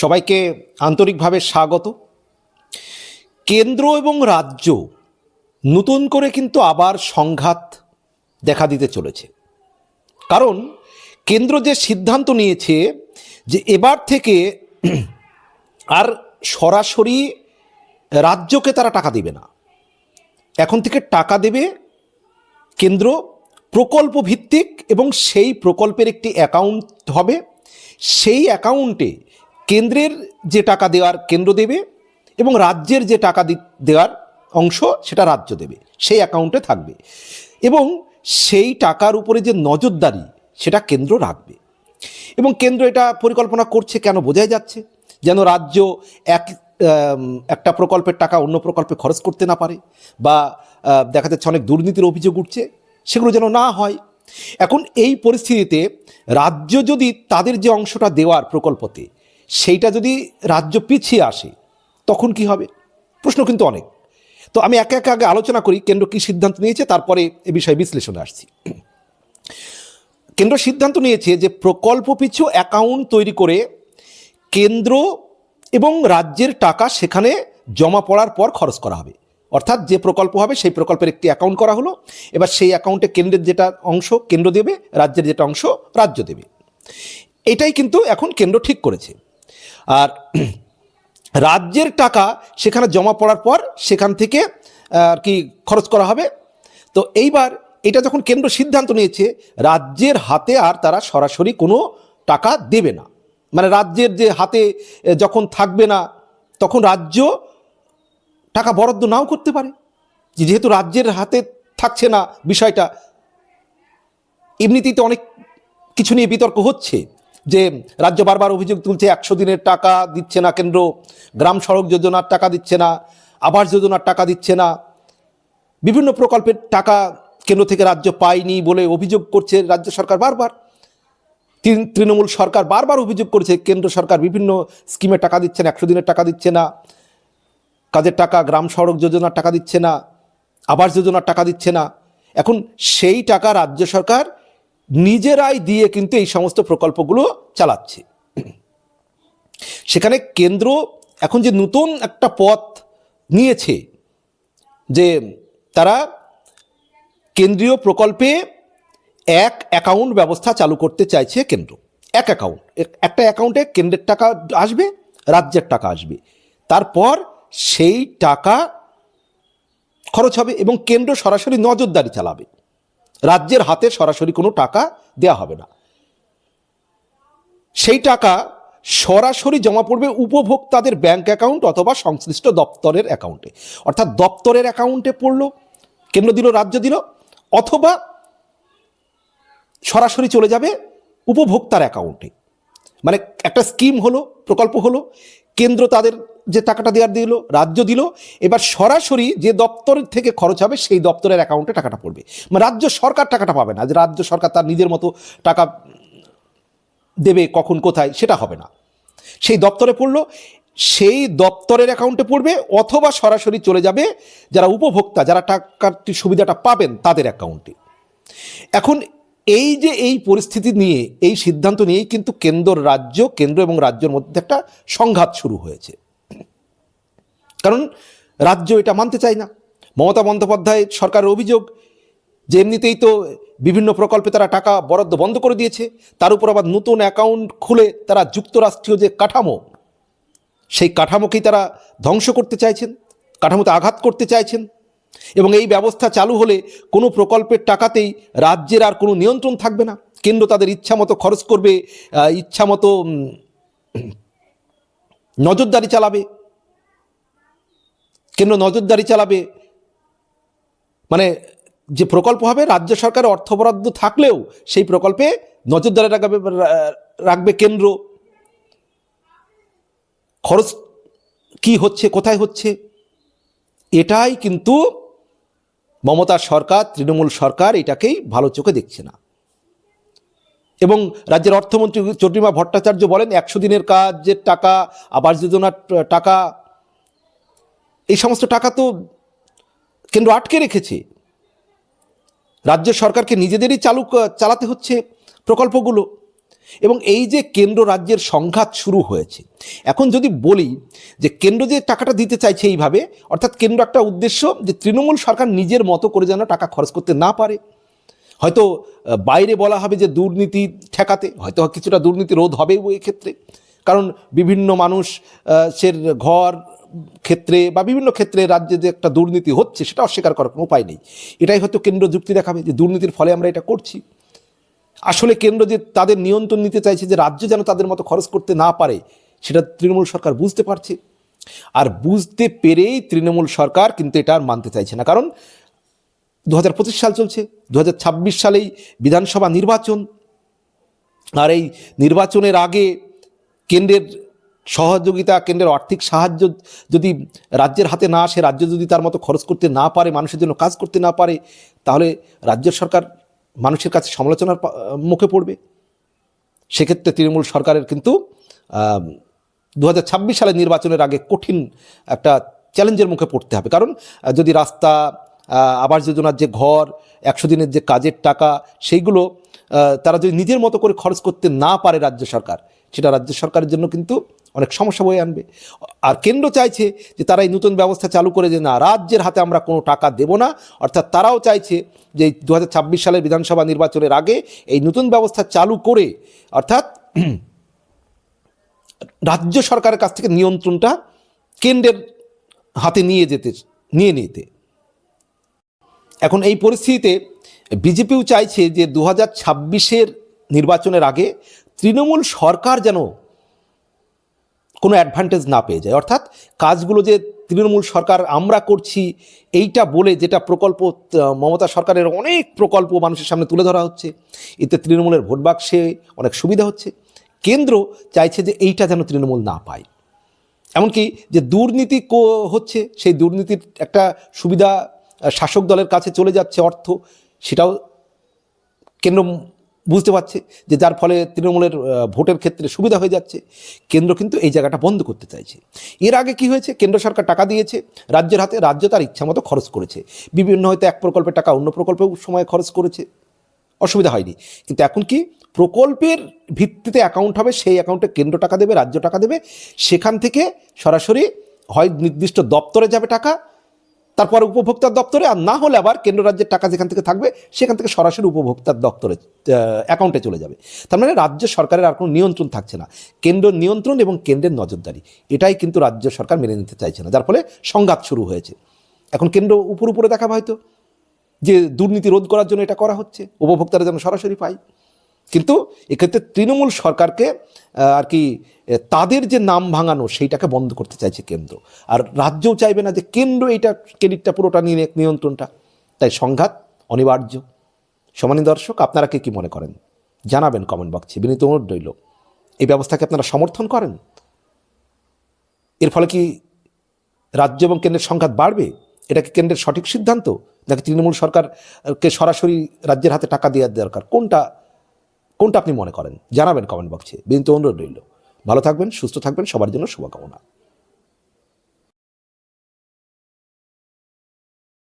সবাইকে আন্তরিকভাবে স্বাগত। কেন্দ্র এবং রাজ্য নতুন করে কিন্তু আবার সংঘাত দেখা দিতে চলেছে। কারণ কেন্দ্র যে সিদ্ধান্ত নিয়েছে যে এবার থেকে আর সরাসরি রাজ্যকে তারা টাকা দেবে না। এখন থেকে টাকা দেবে কেন্দ্র, প্রকল্প ভিত্তিক এবং সেই প্রকল্পের একটি অ্যাকাউন্ট হবে। সেই অ্যাকাউন্টে কেন্দ্রের যে টাকা দেওয়ার কেন্দ্র দেবে এবং রাজ্যের যে টাকা দেওয়ার অংশ সেটা রাজ্য দেবে, সেই অ্যাকাউন্টে থাকবে। এবং সেই টাকার উপরে যে নজরদারি, সেটা কেন্দ্র রাখবে। এবং কেন্দ্র এটা পরিকল্পনা করছে কেন বোঝাই যাচ্ছে? যেন রাজ্য এক একটা প্রকল্পের টাকা অন্য প্রকল্পে খরচ করতে না পারে বা দেখা যাচ্ছে অনেক দুর্নীতির অভিযোগ উঠছে, সেগুলো যেন না হয়। এখন এই পরিস্থিতিতে রাজ্য যদি তাদের যে অংশটা দেওয়ার প্রকল্পতে সেইটা যদি রাজ্য পিছিয়ে আসে, তখন কি হবে? প্রশ্ন কিন্তু অনেক। তো আমি একে একে আগে আলোচনা করি, কেন্দ্র কী সিদ্ধান্ত নিয়েছে, তারপরে এ বিষয়ে বিশ্লেষণে আসছি। কেন্দ্র সিদ্ধান্ত নিয়েছে যে প্রকল্প পিছু অ্যাকাউন্ট তৈরি করে কেন্দ্র এবং রাজ্যের টাকা সেখানে জমা পড়ার পর খরচ করা হবে। অর্থাৎ যে প্রকল্প হবে, সেই প্রকল্পের একটি অ্যাকাউন্ট করা হলো। এবার সেই অ্যাকাউন্টে কেন্দ্রের যেটা অংশ, কেন্দ্র দেবে, রাজ্যের যেটা অংশ, রাজ্য দেবে। এটাই কিন্তু এখন কেন্দ্র ঠিক করেছে। আর রাজ্যের টাকা সেখানে জমা পড়ার পর সেখান থেকে, আর কি খরচ করা হবে। তো এইবার এটা যখন কেন্দ্র সিদ্ধান্ত নিয়েছে, রাজ্যের হাতে আর তারা সরাসরি কোনো টাকা দেবে না। মানে রাজ্যের যে হাতে যখন থাকবে না, তখন রাজ্য টাকা বরাদ্দ নাও করতে পারে। যেহেতু রাজ্যের হাতে থাকছে না বিষয়টা, এমনিতেই তো অনেক কিছু নিয়ে বিতর্ক হচ্ছে। যে রাজ্য বারবার অভিযোগ তুলছে একশো দিনের টাকা দিচ্ছে না কেন্দ্র, গ্রাম সড়ক যোজনার টাকা দিচ্ছে না, আবাস যোজনার টাকা দিচ্ছে না। বিভিন্ন প্রকল্পের টাকা কেন্দ্র থেকে রাজ্য পায়নি বলে অভিযোগ করছে রাজ্য সরকার বারবার। তৃণ- তৃণমূল সরকার বারবার অভিযোগ করেছে, কেন্দ্র সরকার বিভিন্ন স্কিমে টাকা দিচ্ছে না, একশো দিনের টাকা দিচ্ছে না। কাজের টাকা, গ্রাম সড়ক যোজনার টাকা দিচ্ছে না, আবাস যোজনার টাকা দিচ্ছে না। এখন সেই টাকা রাজ্য সরকার নিজেরাই দিয়ে কিন্তু এই সমস্ত প্রকল্পগুলো চালাচ্ছে। সেখানে কেন্দ্র এখন যে নতুন একটা পথ নিয়েছে যে তারা কেন্দ্রীয় প্রকল্পে এক অ্যাকাউন্ট ব্যবস্থা চালু করতে চাইছে কেন্দ্র। এক অ্যাকাউন্ট একটা অ্যাকাউন্টে কেন্দ্রের টাকা আসবে, রাজ্যের টাকা আসবে। তারপর সেই টাকা খরচ হবে এবং কেন্দ্র সরাসরি নজরদারি চালাবে। রাজ্যের হাতে সরাসরি কোনো টাকা দেয়া হবে না। সেই টাকা সরাসরি জমা পড়বে উপভোক্তাদের ব্যাংক অ্যাকাউন্ট অথবা সংশ্লিষ্ট দপ্তরের অ্যাকাউন্টে। অর্থাৎ দপ্তরের অ্যাকাউন্টে পড়ল, কেন্দ্র দিল, রাজ্য দিল, অথবা সরাসরি চলে যাবে উপভোক্তার অ্যাকাউন্টে। মানে একটা স্কিম হলো, প্রকল্প হলো, কেন্দ্র তাদের যে টাকাটা দেওয়ার দিল, রাজ্য দিল, এবার সরাসরি যে দপ্তর থেকে খরচ হবে সেই দপ্তরের অ্যাকাউন্টে টাকাটা পড়বে। মানে রাজ্য সরকার টাকাটা পাবে না, যে রাজ্য সরকার তার নিজের মতো টাকা দেবে কখন কোথায়, সেটা হবে না। সেই দপ্তরে পড়ল, সেই দপ্তরের অ্যাকাউন্টে পড়বে, অথবা সরাসরি চলে যাবে যারা উপভোক্তা, যারা টাকাটি সুবিধাটা পাবেন তাদের অ্যাকাউন্টে এখন এই যে এই পরিস্থিতি নিয়ে, এই সিদ্ধান্ত নিয়েই কিন্তু কেন্দ্র, রাজ্য, কেন্দ্র এবং রাজ্যের মধ্যে একটা সংঘাত শুরু হয়েছে। কারণ রাজ্য এটা মানতে চায় না। মমতা বন্দ্যোপাধ্যায় সরকারের অভিযোগ যে এমনিতেই তো বিভিন্ন প্রকল্পে তারা টাকা বরাদ্দ বন্ধ করে দিয়েছে তার উপর আবার নতুন অ্যাকাউন্ট খুলে তারা যুক্তরাষ্ট্রীয় যে কাঠামো সেই কাঠামোকেই তারা ধ্বংস করতে চাইছেন কাঠামোতে আঘাত করতে চাইছেন এবং এই ব্যবস্থা চালু হলে কোনো প্রকল্পের টাকাতেই রাজ্যের আর কোনো নিয়ন্ত্রণ থাকবে না। কেন্দ্র তাদের ইচ্ছা মতো খরচ করবে আহ, ইচ্ছা মতো নজরদারি চালাবে কেন্দ্র নজরদারি চালাবে। মানে যে প্রকল্প হবে, রাজ্য সরকারের অর্থ বরাদ্দ থাকলেও সেই প্রকল্পে নজরদারি রাখবে রাখবে কেন্দ্র। খরচ কি হচ্ছে, কোথায় হচ্ছে, এটাই কিন্তু মমতার সরকার, তৃণমূল সরকার এটাকেই ভালো চোখে দেখছে না। এবং রাজ্যের অর্থমন্ত্রী চন্দ্রিমা ভট্টাচার্য বলেন, একশো দিনের কাজের টাকা, আবাস যোজনার টাকা এই সমস্ত টাকা তো কেন্দ্র আটকে রেখেছে। রাজ্য সরকারকে নিজেদেরই চালু চালাতে হচ্ছে প্রকল্পগুলো। এবং এই যে কেন্দ্র রাজ্যের সংঘাত শুরু হয়েছে, এখন যদি বলি যে কেন্দ্র যে টাকাটা দিতে চাইছে এইভাবে, অর্থাৎ কেন্দ্র একটা উদ্দেশ্য যে তৃণমূল সরকার নিজের মতো করে যেন টাকা খরচ করতে না পারে। হয়তো বাইরে বলা হবে যে দুর্নীতি ঠেকাতে, হয়তো কিছুটা দুর্নীতি রোধ হবেও ক্ষেত্রে কারণ বিভিন্ন মানুষ সের ঘর ক্ষেত্রে বা বিভিন্ন ক্ষেত্রে রাজ্যে যে একটা দুর্নীতি হচ্ছে, সেটা অস্বীকার করার কোনো উপায় নেই। এটাই হয়তো কেন্দ্র যুক্তি দেখাবে যে দুর্নীতির ফলে আমরা এটা করছি। আসলে কেন্দ্র যে তাদের নিয়ন্ত্রণ নিতে চাইছে, যে রাজ্য যেন তাদের মতো খরচ করতে না পারে, সেটা তৃণমূল সরকার বুঝতে পারছে। আর বুঝতে পেরেই তৃণমূল সরকার কিন্তু এটা আর মানতে চাইছে না। কারণ দু হাজার পঁচিশ সাল চলছে দু হাজার ছাব্বিশ সালেই বিধানসভা নির্বাচন। আর এই নির্বাচনের আগে কেন্দ্রের সহযোগিতা কেন্দ্রের আর্থিক সাহায্য যদি রাজ্যের হাতে না আসে, রাজ্য যদি তার মতো খরচ করতে না পারে, মানুষের জন্য কাজ করতে না পারে, তাহলে রাজ্য সরকার মানুষের কাছে সমালোচনার মুখে পড়বে। সেক্ষেত্রে তৃণমূল সরকারের কিন্তু দু হাজার সালের নির্বাচনের আগে কঠিন একটা চ্যালেঞ্জের মুখে পড়তে হবে। কারণ যদি রাস্তা আবাস যোজনার যে ঘর, একশো দিনের যে কাজের টাকা, সেইগুলো তারা যদি নিজের মতো করে খরচ করতে না পারে রাজ্য সরকার, সেটা রাজ্য সরকারের জন্য কিন্তু অনেক সমস্যা বয়ে আনবে। আর কেন্দ্র চাইছে যে তারা এই নতুন ব্যবস্থা চালু করে যে, না, রাজ্যের হাতে আমরা কোনো টাকা দেব না। অর্থাৎ তারাও চাইছে যে দু হাজার ছাব্বিশ সালের বিধানসভা নির্বাচনের আগে এই নতুন ব্যবস্থা চালু করে, অর্থাৎ রাজ্য সরকারের কাছ থেকে নিয়ন্ত্রণটা কেন্দ্রের হাতে নিয়ে যেতে, নিয়ে নিতে। এখন এই পরিস্থিতিতে বিজেপিও চাইছে যে দু হাজার ছাব্বিশের নির্বাচনের আগে তৃণমূল সরকার যেন কোনো অ্যাডভান্টেজ না পেয়ে যায়। অর্থাৎ কাজগুলো যে তৃণমূল সরকার আমরা করছি, এইটা বলে যেটা প্রকল্প মমতা সরকারের অনেক প্রকল্প মানুষের সামনে তুলে ধরা হচ্ছে, এতে তৃণমূলের ভোট বাক্সে অনেক সুবিধা হচ্ছে। কেন্দ্র চাইছে যে এইটা যেন তৃণমূল না পায়। এমনকি যে দুর্নীতি হচ্ছে, সেই দুর্নীতির একটা সুবিধা শাসক দলের কাছে চলে যাচ্ছে অর্থ সেটাও কেন্দ্র বুঝতে পারছে যে যার ফলে তৃণমূলের ভোটের ক্ষেত্রে সুবিধা হয়ে যাচ্ছে। কেন্দ্র কিন্তু এই জায়গাটা বন্ধ করতে চাইছে। এর আগে কি হয়েছে? কেন্দ্র সরকার টাকা দিয়েছে, রাজ্যের হাতে রাজ্য তার ইচ্ছা মতো খরচ করেছে। বিভিন্ন হয়তো এক প্রকল্পের টাকা, অন্য প্রকল্পেও সময় খরচ করেছে। অসুবিধা হয়নি। কিন্তু এখন কি প্রকল্পের ভিত্তিতে অ্যাকাউন্ট হবে, সেই অ্যাকাউন্টে কেন্দ্র টাকা দেবে, রাজ্য টাকা দেবে, সেখান থেকে সরাসরি হয় নির্দিষ্ট দপ্তরে যাবে টাকা তারপর উপভোক্তার দপ্তরে, আর না হলে আবার কেন্দ্র রাজ্যের টাকা যেখান থেকে থাকবে, সেখান থেকে সরাসরি উপভোক্তার দপ্তরে অ্যাকাউন্টে চলে যাবে। তার মানে রাজ্য সরকারের আর কোনো নিয়ন্ত্রণ থাকছে না। কেন্দ্র নিয়ন্ত্রণ এবং কেন্দ্রের নজরদারি, এটাই কিন্তু রাজ্য সরকার মেনে নিতে চাইছে না, যার ফলে সংঘাত শুরু হয়েছে। এখন কেন্দ্র উপর উপরে দেখাবে হয়তো, যে দুর্নীতি রোধ করার জন্য এটা করা হচ্ছে, উপভোক্তারা যেন সরাসরি পায়। কিন্তু এক্ষেত্রে তৃণমূল সরকারকে আর কি তাদের যে নাম ভাঙানো সেইটাকে বন্ধ করতে চাইছে কেন্দ্র। আর রাজ্যও চাইবে না যে কেন্দ্র এইটা ক্রেডিটটা পুরোটা নিয়ে নিয়ন্ত্রণটা। তাই সংঘাত অনিবার্য। সমানী দর্শক, আপনারা কে কী মনে করেন? জানাবেন কমেন্ট বক্সে বিনীত অনুরোধ রইল। এই ব্যবস্থাকে আপনারা সমর্থন করেন? এর ফলে কি রাজ্য এবং কেন্দ্রের সংঘাত বাড়বে? এটা কি কেন্দ্রের সঠিক সিদ্ধান্ত? নাকি তৃণমূল সরকারকে সরাসরি রাজ্যের হাতে টাকা দেওয়ার দরকার? কোনটা কোনটা আপনি মনে করেন? জানাবেন কমেন্ট বক্সে বিনীত অনুরোধ রইল। ভালো থাকবেন, সুস্থ থাকবেন, সবার জন্য শুভকামনা।